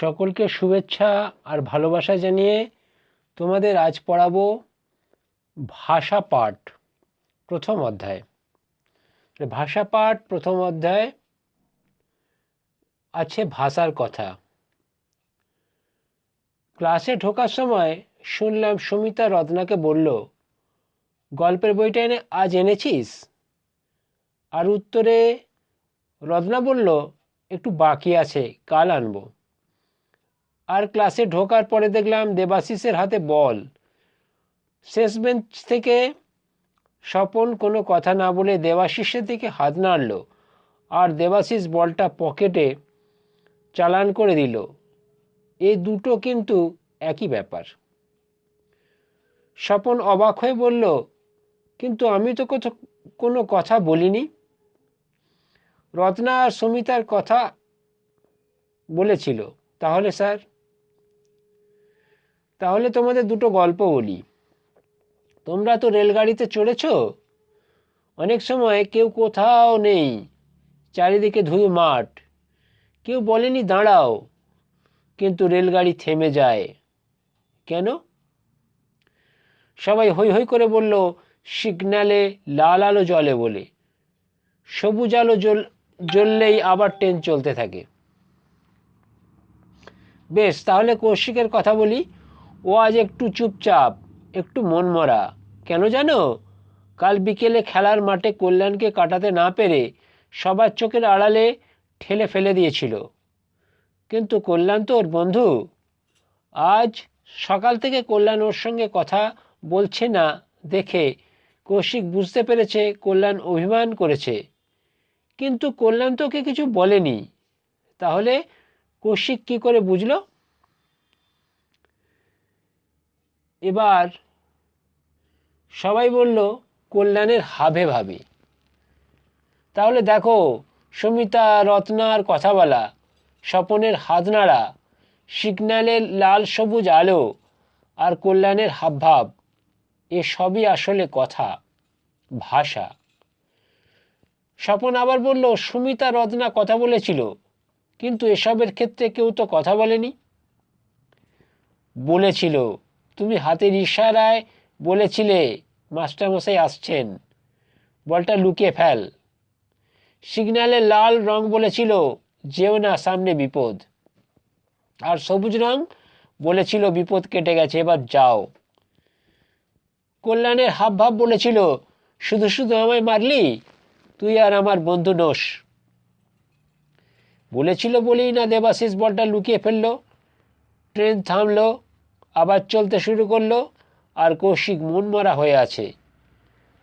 সকলকে শুভেচ্ছা আর ভালোবাসা জানিয়ে তোমাদের আজ পড়াবো ভাষা পাঠ, প্রথম অধ্যায়। ভাষা পাঠ, প্রথম অধ্যায় আছে ভাষার কথা। ক্লাসে ঢোকার সময় শুনলাম সুমিতা রত্নাকে বলল, গল্পের বইটা এনে আজ এনেছিস? আর উত্তরে রত্না বলল, একটু বাকি আছে, কাল আনব। আর ক্লাসে ঢোকার পরে দেখলাম দেবাশিসের হাতে বল। শেষ বেঞ্চ থেকে স্বপন কোনো কথা না বলে দেবাশিসের দিকে হাত নাড়ল আর দেবাশিস বলটা পকেটে চালান করে দিল। এই দুটো কিন্তু একই ব্যাপার। স্বপন অবাক হয়ে বলল, কিন্তু আমি তো কোনো কথা বলিনি? রত্না আর সুমিতার কথা বলেছিল। তাহলে স্যার তাহলে তোমাদের দুটো গল্প বলি। তোমরা তো রেলগাড়িতে চড়েছ? অনেক সময় কেউ কোথাও নেই, চারিদিকে ধুয়ে মাঠ। কেউ বলেনি দাঁড়াও, কিন্তু রেলগাড়ি থেমে যায়। কেন? সবাই হই হই করে বলল, সিগন্যালে লাল আলো জ্বলে বলে। সবুজ আলো জ্বল, জ্বললেই আবার ট্রেন চলতে থাকে। বেশ, তাহলে কৌশিকের কথা বলি। ও আজ একটু চুপচাপ, একটু মনমরা। কেন জানো? কাল বিকেলে খেলার মাঠে কল্যাণকে কাটাতে না পেরে সবার চোখের আড়ালে ঠেলে ফেলে দিয়েছিল। কিন্তু কল্যাণ তো ওর বন্ধু। আজ সকাল থেকে কল্যাণ ওর সঙ্গে কথা বলছে না দেখে কৌশিক বুঝতে পেরেছে কল্যাণ অভিমান করেছে। কিন্তু কল্যাণ তো ওকে কিছু বলেনি। তাহলে কৌশিক কি করে বুঝলো? এবার সবাই বলল, কল্যাণের হাবে ভাবে। তাহলে দেখো, সমিতা রত্নার কথা বলা স্বপনের হাত নাড়া সিগন্যালের লাল সবুজ আলো আর কল্যাণের হাবভাব, এ সবই আসলে কথা, ভাষা। স্বপন আবার বলল, সুমিতা, রত্না কথা বলেছিল, কিন্তু এসবের ক্ষেত্রে কেউ তো কথা বলেনি? বলেছিল। তুমি হাতের ইশারায় বলেছিলে, মাস্টারমশাই আসছেন। বলটা লুকিয়ে ফেল। সিগন্যালে লাল রং বলেছিল, যেও না, সামনে বিপদ। আর সবুজ রং বলেছিল, বিপদ কেটে গেছে, এবার যাও। কল্যাণের হাব ভাব বলেছিল, শুধু শুধু আমায় মারলি? তুই আর আমার বন্ধু নোস বলেছিল বলেই না দেবাশিস বলটা লুকিয়ে ফেলল। ট্রেন থামলো আবার চলতে শুরু করল আর কৌশিক মনমরা হয়ে আছে।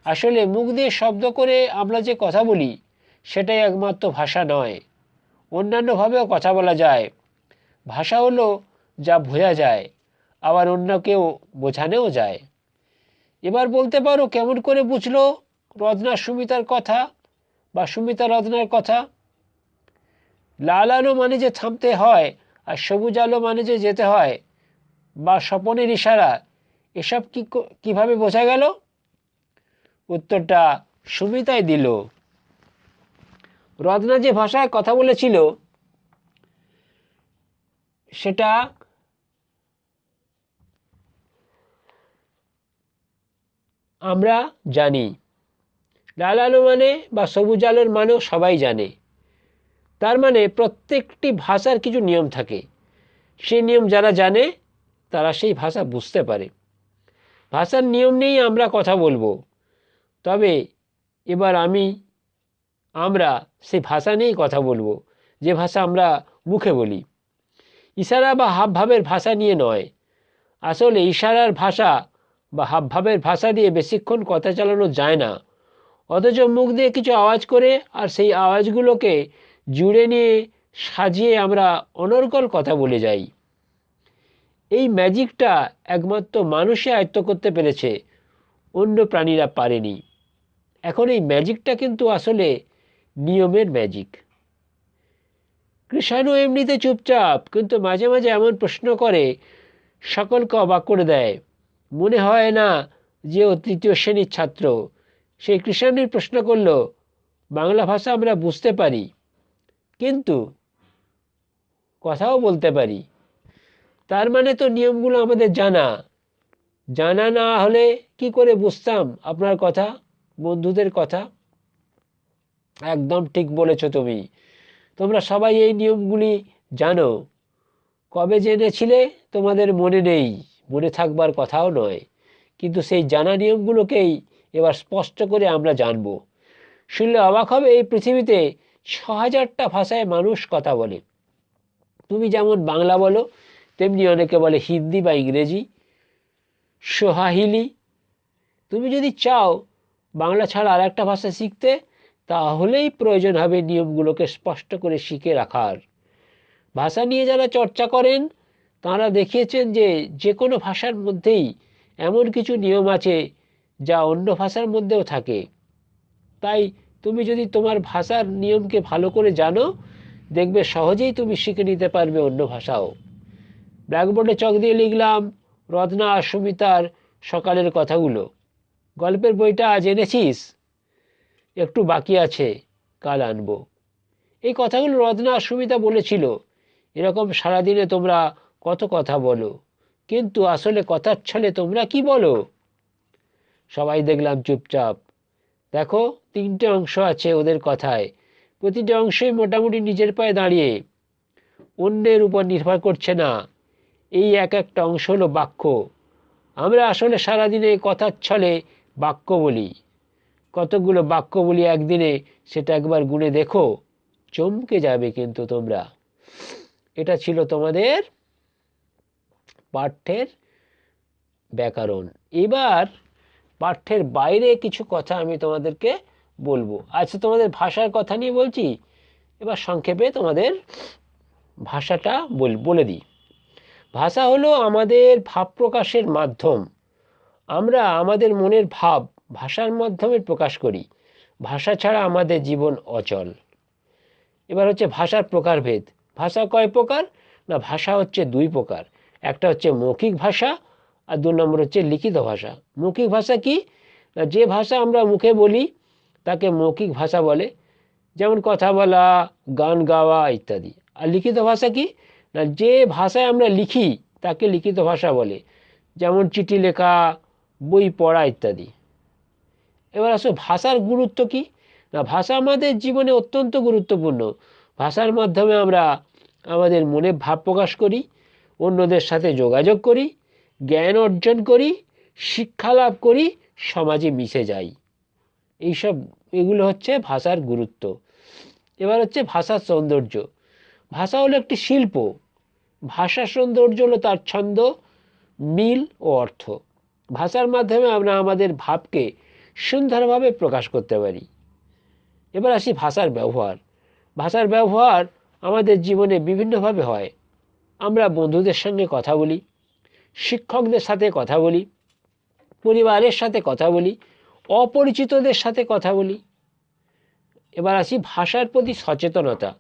আসলে মুখ দিয়ে শব্দ করে আমরা যে কথা বলি, সেটাই একমাত্র ভাষা নয়। অন্যান্যভাবেও কথা বলা যায়। ভাষা হলো যা বোঝা যায়, আবার অন্য কেউ বোঝানোও যায়। এবার বলতে পারো কেমন করে বুঝলো রত্না সুমিতার কথা বা সুমিতা রত্নার কথা? লাল আলো মানে যে থামতে হয় আর সবুজ আলো মানে যে যেতে হয় বা স্বপনের ইশারা, এসব কি কীভাবে বোঝা গেল? উত্তরটা সুমিতাই দিল। রত্না যে ভাষায় কথা বলেছিল, সেটা আমরা জানি। লাল আলো মানে বা সবুজ আলোর মানেও সবাই জানে। তার মানে প্রত্যেকটি ভাষার কিছু নিয়ম থাকে। সেই নিয়ম যারা জানে তারা সেই ভাষা বুঝতে পারে। ভাষার নিয়ম নিয়েই আমরা কথা বলব। তবে এবার আমি, আমরা সেই ভাষা নিয়েই কথা বলব, যে ভাষা আমরা মুখে বলি। ইশারা বা হাবভাবের ভাষা নিয়ে নয়। আসলে ইশারার ভাষা বা হাবভাবের ভাষা দিয়ে বেশিক্ষণ কথা চালানো যায় না। অথচ মুখ দিয়ে কিছু আওয়াজ করে আর সেই আওয়াজগুলোকে জুড়ে নিয়ে সাজিয়ে আমরা অনর্গল কথা বলে যাই। এই ম্যাজিকটা একমাত্র মানুষই আয়ত্ত করতে পেরেছে, অন্য প্রাণীরা পারেনি। এখন এই ম্যাজিকটা কিন্তু আসলে নিয়মের ম্যাজিক। কৃষাণু এমনিতে চুপচাপ, কিন্তু মাঝে মাঝে এমন প্রশ্ন করে, সকলকে অবাক করে দেয়। মনে হয় না যে ও তৃতীয় শ্রেণির ছাত্র। সেই কৃষাণুই প্রশ্ন করল, বাংলা ভাষা আমরা বুঝতে পারি। কিন্তু কথাও বলতে পারি। তার মানে তো নিয়মগুলো আমাদের জানা। জানা না হলে কি করে বুঝতাম আপনার কথা, বন্ধুদের কথা? একদম ঠিক বলেছ তুমি। তোমরা সবাই এই নিয়মগুলি জানো। কবে জেনেছিলে তোমাদের মনে নেই, মনে থাকবার কথাও নয়। কিন্তু সেই জানা নিয়মগুলোকেই এবার স্পষ্ট করে আমরা জানব। শুনলে অবাক হবে, এই পৃথিবীতে ছ হাজারটা ভাষায় মানুষ কথা বলে। তুমি যেমন বাংলা বলো তেমনি অনেকে বলে হিন্দি বা ইংরেজি। সোহাহিলি, তুমি যদি চাও বাংলা ছাড়া আর একটা ভাষা শিখতে, তাহলেই প্রয়োজন হবে নিয়মগুলোকে স্পষ্ট করে শিখে রাখার। ভাষা নিয়ে যারা চর্চা করেন, তাঁরা দেখিয়েছেন যে যে কোনো ভাষার মধ্যেই এমন কিছু নিয়ম আছে যা অন্য ভাষার মধ্যেও থাকে। তাই তুমি যদি তোমার ভাষার নিয়মকে ভালো করে জানো, দেখবে সহজেই তুমি শিখে নিতে পারবে অন্য ভাষাও। ব্ল্যাকবোর্ডে চক দিয়ে লিখলাম, রত্না আর সুমিতার সকালের কথাগুলো। গল্পের বইটা আজ এনেছিস? একটু বাকি আছে, কাল আনব। এই কথাগুলো রত্না আর সুমিতা বলেছিল। এরকম সারাদিনে তোমরা কত কথা বলো, কিন্তু আসলে কথার ছলে তোমরা কি বলো? সবাই দেখলাম চুপচাপ। দেখো, তিনটে অংশ আছে ওদের কথায়। প্রতিটা অংশই মোটামুটি নিজের পায়ে দাঁড়িয়ে। অন্যের উপর নির্ভর করছে না। এই এক একটা অংশ হলো বাক্য। আমরা আসলে সারাদিনে কথার ছলে বাক্য বলি। কতগুলো বাক্য বলি একদিনে, সেটা একবার গুণে দেখো, চমকে যাবে কিন্তু তোমরা। এটা ছিল তোমাদের পাঠ্যের ব্যাকরণ। এবার পাঠ্যের বাইরে কিছু কথা আমি তোমাদেরকে বলব। আচ্ছা তোমাদের ভাষার কথা নিয়ে বলছি, এবার সংক্ষেপে তোমাদের ভাষাটা বল, বলে দিই। ভাষা হলো আমাদের ভাব প্রকাশের মাধ্যম। আমরা আমাদের মনের ভাব ভাষার মাধ্যমে প্রকাশ করি। ভাষা ছাড়া আমাদের জীবন অচল। এবার হচ্ছে ভাষার প্রকারভেদ। ভাষা কয় প্রকার? না, ভাষা হচ্ছে দুই প্রকার। একটা হচ্ছে মৌখিক ভাষা আর দু নম্বর হচ্ছে লিখিত ভাষা। মৌখিক ভাষা কি? না, যে ভাষা আমরা মুখে বলি, তাকে মৌখিক ভাষা বলে। যেমন কথা বলা, গান গাওয়া ইত্যাদি। আর লিখিত ভাষা কি? না, যে ভাষায় আমরা লিখি, তাকে লিখিত ভাষা বলে। যেমন চিঠি লেখা, বই পড়া ইত্যাদি। এবার আসো, ভাষার গুরুত্ব কি? না, ভাষা আমাদের জীবনে অত্যন্ত গুরুত্বপূর্ণ। ভাষার মাধ্যমে আমরা আমাদের মনে ভাব প্রকাশ করি, অন্যদের সাথে যোগাযোগ করি, জ্ঞান অর্জন করি, শিক্ষা লাভ করি, সমাজে মিশে যাই। এইসব, এগুলো হচ্ছে ভাষার গুরুত্ব। এবার হচ্ছে ভাষার সৌন্দর্য। ভাষা হলো একটি শিল্প। ভাষার সৌন্দর্য হলো তার ছন্দ, মিল ও অর্থ। ভাষার মাধ্যমে আমরা আমাদের ভাবকে সুন্দরভাবে প্রকাশ করতে পারি। এবার আসি ভাষার ব্যবহার। ভাষার ব্যবহার আমাদের জীবনে বিভিন্নভাবে হয়। আমরা বন্ধুদের সঙ্গে কথা বলি, শিক্ষকদের সাথে কথা বলি, পরিবারের সাথে কথা বলি, অপরিচিতদের সাথে কথা বলি। এবার আসি ভাষার প্রতি সচেতনতা।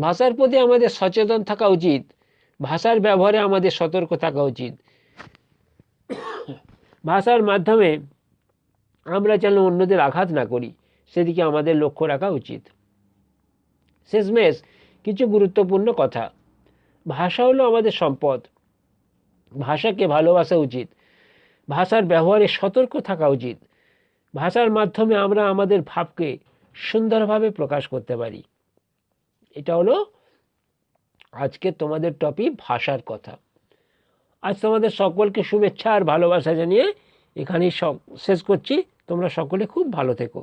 ভাষার প্রতি আমাদের সচেতন থাকা উচিত। ভাষার ব্যবহারে আমাদের সতর্ক থাকা উচিত। ভাষার মাধ্যমে আমরা যেন অন্যদের আঘাত না করি, সেদিকে আমাদের লক্ষ্য রাখা উচিত। শেষমেশ কিছু গুরুত্বপূর্ণ কথা। ভাষা হলো আমাদের সম্পদ। ভাষাকে ভালোবাসা উচিত। ভাষার ব্যবহারে সতর্ক থাকা উচিত। ভাষার মাধ্যমে আমরা আমাদের ভাবকে সুন্দরভাবে প্রকাশ করতে পারি। এটা হলো আজকে তোমাদের টপিক ভাষার কথা। আজ তোমাদের সকলকে শুভেচ্ছা আর ভালোবাসা জানিয়ে এখানেই শেষ করছি। তোমরা সকলে খুব ভালো থেকো।